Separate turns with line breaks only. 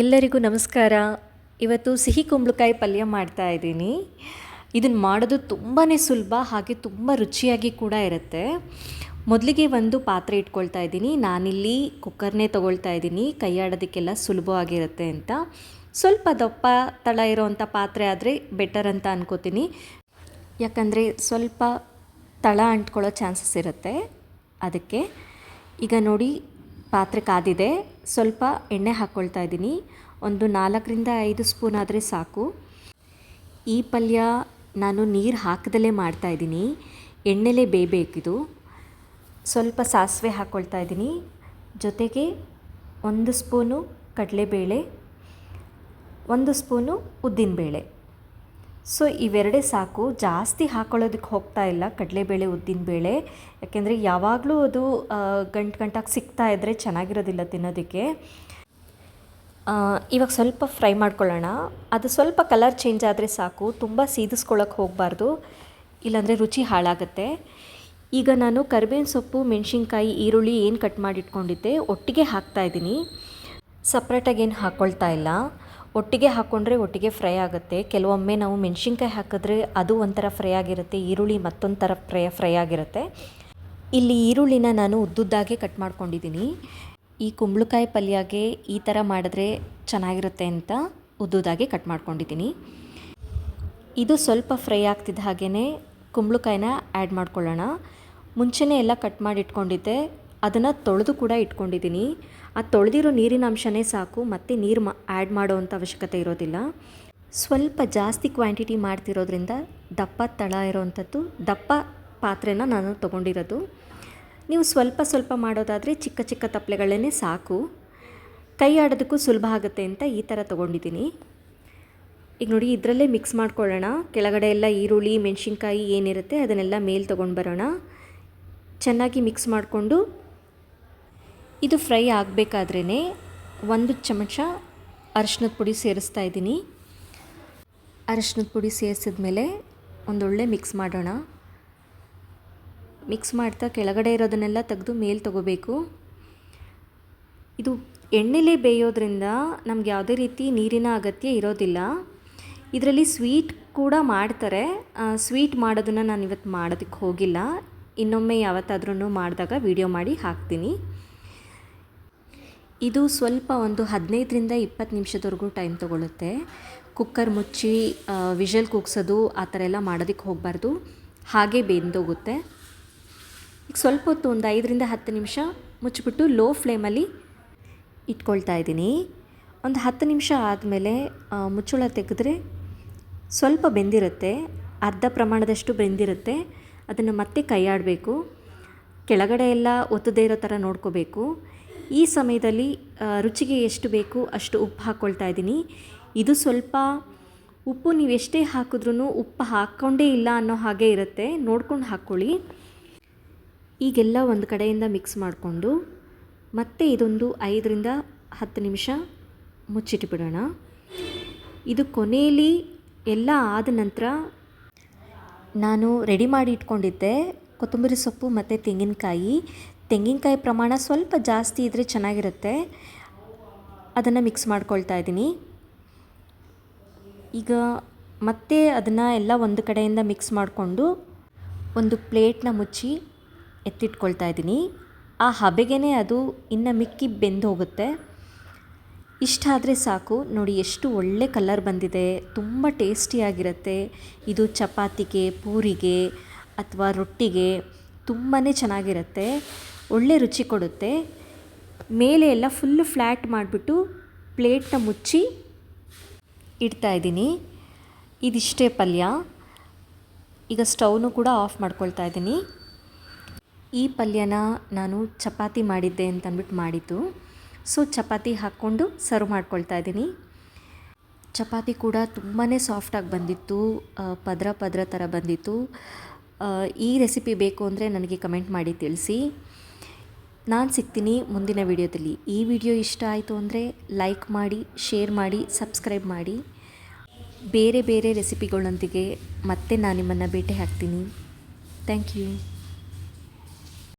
ಎಲ್ಲರಿಗೂ ನಮಸ್ಕಾರ. ಇವತ್ತು ಸಿಹಿ ಕುಂಬಳಕಾಯಿ ಪಲ್ಯ ಮಾಡ್ತಾ ಇದ್ದೀನಿ. ಇದನ್ನು ಮಾಡೋದು ತುಂಬಾ ಸುಲಭ, ಹಾಗೆ ತುಂಬ ರುಚಿಯಾಗಿ ಕೂಡ ಇರುತ್ತೆ. ಮೊದಲಿಗೆ ಒಂದು ಪಾತ್ರೆ ಇಟ್ಕೊಳ್ತಾ ಇದ್ದೀನಿ. ನಾನಿಲ್ಲಿ ಕುಕ್ಕರ್ನೇ ತೊಗೊಳ್ತಾ ಇದ್ದೀನಿ. ಕೈಯಾಡೋದಕ್ಕೆಲ್ಲ ಸುಲಭವಾಗಿರುತ್ತೆ ಅಂತ. ಸ್ವಲ್ಪ ದಪ್ಪ, ತಳ ಇರೋವಂಥ ಪಾತ್ರೆ ಆದರೆ ಬೆಟರ್ ಅಂತ ಅನ್ಕೋತೀನಿ. ಯಾಕಂದರೆ ಸ್ವಲ್ಪ ತಳ ಅಂಟ್ಕೊಳ್ಳೋ ಚಾನ್ಸಸ್ ಇರುತ್ತೆ. ಅದಕ್ಕೆ ಈಗ ನೋಡಿ ಪಾತ್ರೆ ಕಾದಿದೆ. ಸ್ವಲ್ಪ ಎಣ್ಣೆ ಹಾಕ್ಕೊಳ್ತಾ ಇದ್ದೀನಿ. ಒಂದು ನಾಲ್ಕರಿಂದ ಐದು ಸ್ಪೂನ್ ಆದರೆ ಸಾಕು. ಈ ಪಲ್ಯ ನಾನು ನೀರು ಹಾಕದಲ್ಲೇ ಮಾಡ್ತಾ ಇದ್ದೀನಿ. ಎಣ್ಣೆಲೇ ಬೇಯಬೇಕಿದು. ಸ್ವಲ್ಪ ಸಾಸಿವೆ ಹಾಕ್ಕೊಳ್ತಾ ಇದ್ದೀನಿ. ಜೊತೆಗೆ ಒಂದು ಸ್ಪೂನು ಕಡಲೆಬೇಳೆ, ಒಂದು ಸ್ಪೂನು ಉದ್ದಿನಬೇಳೆ. ಸೊ ಇವೆರಡೇ ಸಾಕು. ಜಾಸ್ತಿ ಹಾಕೊಳ್ಳೋದಕ್ಕೆ ಹೋಗ್ತಾ ಇಲ್ಲ ಕಡಲೆಬೇಳೆ ಉದ್ದಿನಬೇಳೆ ಯಾಕೆಂದರೆ ಯಾವಾಗಲೂ ಅದು ಗಂಟು ಗಂಟಾಗಿ ಸಿಗ್ತಾ ಇದ್ದರೆ ಚೆನ್ನಾಗಿರೋದಿಲ್ಲ ತಿನ್ನೋದಕ್ಕೆ. ಇವಾಗ ಸ್ವಲ್ಪ ಫ್ರೈ ಮಾಡ್ಕೊಳ್ಳೋಣ. ಅದು ಸ್ವಲ್ಪ ಕಲರ್ ಚೇಂಜ್ ಆದರೆ ಸಾಕು. ತುಂಬ ಸೀದಿಸ್ಕೊಳ್ಳೋಕೆ ಹೋಗಬಾರ್ದು. ಇಲ್ಲಾಂದರೆ ರುಚಿ ಹಾಳಾಗುತ್ತೆ. ಈಗ ನಾನು ಕರಿಬೇವಿನ ಸೊಪ್ಪು, ಮೆಣಸಿನ್ಕಾಯಿ, ಈರುಳ್ಳಿ ಏನು ಕಟ್ ಮಾಡಿ ಇಟ್ಕೊಂಡಿದ್ದೆ ಒಟ್ಟಿಗೆ ಹಾಕ್ತಾ ಇದ್ದೀನಿ. ಸಪ್ರೇಟಾಗಿ ಏನು ಹಾಕ್ಕೊಳ್ತಾ ಇಲ್ಲ. ಒಟ್ಟಿಗೆ ಹಾಕ್ಕೊಂಡ್ರೆ ಒಟ್ಟಿಗೆ ಫ್ರೈ ಆಗುತ್ತೆ. ಕೆಲವೊಮ್ಮೆ ನಾವು ಮೆಣಸಿನ್ಕಾಯಿ ಹಾಕಿದ್ರೆ ಅದು ಒಂಥರ ಫ್ರೈ ಆಗಿರುತ್ತೆ, ಈರುಳ್ಳಿ ಮತ್ತೊಂದು ಥರ ಫ್ರೈ ಫ್ರೈ ಆಗಿರುತ್ತೆ. ಇಲ್ಲಿ ಈರುಳ್ಳಿನ ನಾನು ಉದ್ದುದ್ದಾಗೆ ಕಟ್ ಮಾಡ್ಕೊಂಡಿದ್ದೀನಿ. ಈ ಕುಂಬಳಕಾಯಿ ಪಲ್ಯಗೆ ಈ ಥರ ಮಾಡಿದ್ರೆ ಚೆನ್ನಾಗಿರುತ್ತೆ ಅಂತ ಉದ್ದುದಾಗಿ ಕಟ್ ಮಾಡ್ಕೊಂಡಿದ್ದೀನಿ. ಇದು ಸ್ವಲ್ಪ ಫ್ರೈ ಆಗ್ತಿದ್ದ ಹಾಗೆಯೇ ಕುಂಬಳಕಾಯಿನ ಆ್ಯಡ್ ಮಾಡ್ಕೊಳ್ಳೋಣ. ಮುಂಚೆನೇ ಎಲ್ಲ ಕಟ್ ಮಾಡಿ ಇಟ್ಕೊಂಡಿದ್ದೆ. ಅದನ್ನು ತೊಳೆದು ಕೂಡ ಇಟ್ಕೊಂಡಿದ್ದೀನಿ. ಆ ತೊಳೆದಿರೋ ನೀರಿನ ಅಂಶನೇ ಸಾಕು, ಮತ್ತು ನೀರು ಮಾ ಆ್ಯಡ್ ಮಾಡೋವಂಥ ಅವಶ್ಯಕತೆ ಇರೋದಿಲ್ಲ. ಸ್ವಲ್ಪ ಜಾಸ್ತಿ ಕ್ವಾಂಟಿಟಿ ಮಾಡ್ತಿರೋದ್ರಿಂದ ದಪ್ಪ ತಳ ಇರೋವಂಥದ್ದು ದಪ್ಪ ಪಾತ್ರೆನ ನಾನು ತೊಗೊಂಡಿರೋದು. ನೀವು ಸ್ವಲ್ಪ ಸ್ವಲ್ಪ ಮಾಡೋದಾದರೆ ಚಿಕ್ಕ ಚಿಕ್ಕ ತಪ್ಪಲೆಗಳೇ ಸಾಕು. ಕೈ ಆಡೋದಕ್ಕೂ ಸುಲಭ ಆಗುತ್ತೆ ಅಂತ ಈ ಥರ ತೊಗೊಂಡಿದ್ದೀನಿ. ಈಗ ನೋಡಿ, ಇದರಲ್ಲೇ ಮಿಕ್ಸ್ ಮಾಡ್ಕೊಳ್ಳೋಣ. ಕೆಳಗಡೆ ಎಲ್ಲ ಈರುಳ್ಳಿ, ಮೆಣಸಿನ್ಕಾಯಿ ಏನಿರುತ್ತೆ ಅದನ್ನೆಲ್ಲ ಮೇಲೆ ತೊಗೊಂಡು ಬರೋಣ. ಚೆನ್ನಾಗಿ ಮಿಕ್ಸ್ ಮಾಡಿಕೊಂಡು ಇದು ಫ್ರೈ ಆಗಬೇಕಾದ್ರೇ ಒಂದು ಚಮಚ ಅರಿಶಿನದ ಪುಡಿ ಸೇರಿಸ್ತಾ ಇದ್ದೀನಿ. ಅರಿಶಿನದ ಪುಡಿ ಸೇರಿಸಿದ ಮೇಲೆ ಒಂದೊಳ್ಳೆ ಮಿಕ್ಸ್ ಮಾಡೋಣ. ಮಿಕ್ಸ್ ಮಾಡ್ತಾ ಕೆಳಗಡೆ ಇರೋದನ್ನೆಲ್ಲ ತೆಗೆದು ಮೇಲೆ ತಗೋಬೇಕು. ಇದು ಎಣ್ಣೆಲೇ ಬೇಯೋದ್ರಿಂದ ನಮ್ಗೆ ಯಾವುದೇ ರೀತಿ ನೀರಿನ ಅಗತ್ಯ ಇರೋದಿಲ್ಲ. ಇದರಲ್ಲಿ ಸ್ವೀಟ್ ಕೂಡ ಮಾಡ್ತಾರೆ. ಸ್ವೀಟ್ ಮಾಡೋದನ್ನು ನಾನು ಇವತ್ತು ಮಾಡೋದಕ್ಕೆ ಹೋಗಿಲ್ಲ. ಇನ್ನೊಮ್ಮೆ ಯಾವತ್ತಾದ್ರೂ ಮಾಡಿದಾಗ ವಿಡಿಯೋ ಮಾಡಿ ಹಾಕ್ತೀನಿ. ಇದು ಸ್ವಲ್ಪ ಒಂದು ಹದಿನೈದರಿಂದ ಇಪ್ಪತ್ತು ನಿಮಿಷದವರೆಗೂ ಟೈಮ್ ತೊಗೊಳುತ್ತೆ. ಕುಕ್ಕರ್ ಮುಚ್ಚಿ ವಿಷಲ್ ಕೂಗ್ಸೋದು ಆ ಥರ ಎಲ್ಲ ಮಾಡೋದಕ್ಕೆ ಹೋಗಬಾರ್ದು. ಹಾಗೆ ಬೆಂದೋಗುತ್ತೆ. ಈಗ ಸ್ವಲ್ಪ ಹೊತ್ತು ಒಂದು ಐದರಿಂದ ಹತ್ತು ನಿಮಿಷ ಮುಚ್ಚಿಬಿಟ್ಟು ಲೋ ಫ್ಲೇಮಲ್ಲಿ ಇಟ್ಕೊಳ್ತಾ ಇದ್ದೀನಿ. ಒಂದು ಹತ್ತು ನಿಮಿಷ ಆದಮೇಲೆ ಮುಚ್ಚಳ ತೆಗೆದ್ರೆ ಸ್ವಲ್ಪ ಬೆಂದಿರುತ್ತೆ. ಅರ್ಧ ಪ್ರಮಾಣದಷ್ಟು ಬೆಂದಿರುತ್ತೆ. ಅದನ್ನು ಮತ್ತೆ ಕೈಯಾಡಬೇಕು. ಕೆಳಗಡೆ ಎಲ್ಲ ಒತ್ತದೇ ಇರೋ ಥರ ನೋಡ್ಕೋಬೇಕು. ಈ ಸಮಯದಲ್ಲಿ ರುಚಿಗೆ ಎಷ್ಟು ಬೇಕು ಅಷ್ಟು ಉಪ್ಪು ಹಾಕ್ಕೊಳ್ತಾ ಇದ್ದೀನಿ. ಇದು ಸ್ವಲ್ಪ ಉಪ್ಪು ನೀವು ಎಷ್ಟೇ ಹಾಕಿದ್ರೂ ಉಪ್ಪು ಹಾಕ್ಕೊಂಡೇ ಇಲ್ಲ ಅನ್ನೋ ಹಾಗೆ ಇರುತ್ತೆ. ನೋಡ್ಕೊಂಡು ಹಾಕ್ಕೊಳ್ಳಿ. ಈಗೆಲ್ಲ ಒಂದು ಕಡೆಯಿಂದ ಮಿಕ್ಸ್ ಮಾಡಿಕೊಂಡು ಮತ್ತೆ ಇದೊಂದು ಐದರಿಂದ ಹತ್ತು ನಿಮಿಷ ಮುಚ್ಚಿಟ್ಬಿಡೋಣ ಇದು ಕೊನೆಯಲ್ಲಿ ಎಲ್ಲ ಆದ ನಂತರ ನಾನು ರೆಡಿ ಮಾಡಿ ಇಟ್ಕೊಂಡಿದ್ದೆ. ಕೊತ್ತಂಬರಿ ಸೊಪ್ಪು ಮತ್ತು ತೆಂಗಿನಕಾಯಿ. ತೆಂಗಿನಕಾಯಿ ಪ್ರಮಾಣ ಸ್ವಲ್ಪ ಜಾಸ್ತಿ ಇದ್ದರೆ ಚೆನ್ನಾಗಿರುತ್ತೆ. ಅದನ್ನು ಮಿಕ್ಸ್ ಮಾಡ್ಕೊಳ್ತಾ ಇದ್ದೀನಿ. ಈಗ ಮತ್ತೆ ಅದನ್ನು ಎಲ್ಲ ಒಂದು ಕಡೆಯಿಂದ ಮಿಕ್ಸ್ ಮಾಡಿಕೊಂಡು ಒಂದು ಪ್ಲೇಟ್ನ ಮುಚ್ಚಿ ಎತ್ತಿಟ್ಕೊಳ್ತಾ ಇದ್ದೀನಿ. ಆ ಹಬೆಗೇ ಅದು ಇನ್ನು ಮಿಕ್ಕಿ ಬೆಂದು ಹೋಗುತ್ತೆ. ಇಷ್ಟ ಆದರೆ ಸಾಕು. ನೋಡಿ ಎಷ್ಟು ಒಳ್ಳೆ ಕಲರ್ ಬಂದಿದೆ. ತುಂಬ ಟೇಸ್ಟಿಯಾಗಿರುತ್ತೆ ಇದು ಚಪಾತಿಗೆ, ಪೂರಿಗೆ ಅಥವಾ ರೊಟ್ಟಿಗೆ ತುಂಬಾ ಚೆನ್ನಾಗಿರುತ್ತೆ. ಒಳ್ಳೆ ರುಚಿ ಕೊಡುತ್ತೆ. ಮೇಲೆ ಎಲ್ಲ ಫುಲ್ಲು ಫ್ಲ್ಯಾಟ್ ಮಾಡಿಬಿಟ್ಟು ಪ್ಲೇಟ್ನ ಮುಚ್ಚಿ ಇಡ್ತಾ ಇದ್ದೀನಿ. ಇದಿಷ್ಟೇ ಪಲ್ಯ. ಈಗ ಸ್ಟವ್ನು ಕೂಡ ಆಫ್ ಮಾಡ್ಕೊಳ್ತಾ ಇದ್ದೀನಿ. ಈ ಪಲ್ಯನ ನಾನು ಚಪಾತಿ ಮಾಡಿದ್ದೆ ಅಂತಂದ್ಬಿಟ್ಟು ಮಾಡಿದ್ದು. ಸೊ ಚಪಾತಿ ಹಾಕ್ಕೊಂಡು ಸರ್ವ್ ಮಾಡ್ಕೊಳ್ತಾ ಇದ್ದೀನಿ. ಚಪಾತಿ ಕೂಡ ತುಂಬಾ ಸಾಫ್ಟಾಗಿ ಬಂದಿತ್ತು. ಪದ್ರ ಪದ್ರ ಥರ ಬಂದಿತ್ತು. ಈ ರೆಸಿಪಿ ಬೇಕು ಅಂದರೆ ನನಗೆ ಕಮೆಂಟ್ ಮಾಡಿ ತಿಳಿಸಿ. ನಾನು ಸಿಗ್ತೀನಿ ಮುಂದಿನ ವಿಡಿಯೋದಲ್ಲಿ. ಈ ವಿಡಿಯೋ ಇಷ್ಟ ಆಯಿತು ಅಂದರೆ ಲೈಕ್ ಮಾಡಿ ಶೇರ್ ಮಾಡಿ ಸಬ್ಸ್ಕ್ರೈಬ್ ಮಾಡಿ. ಬೇರೆ ಬೇರೆ ರೆಸಿಪಿಗಳೊಂದಿಗೆ ಮತ್ತೆ ನಾನು ನಿಮ್ಮನ್ನು ಭೇಟಿ ಹಾಕ್ತೀನಿ ಥ್ಯಾಂಕ್ ಯು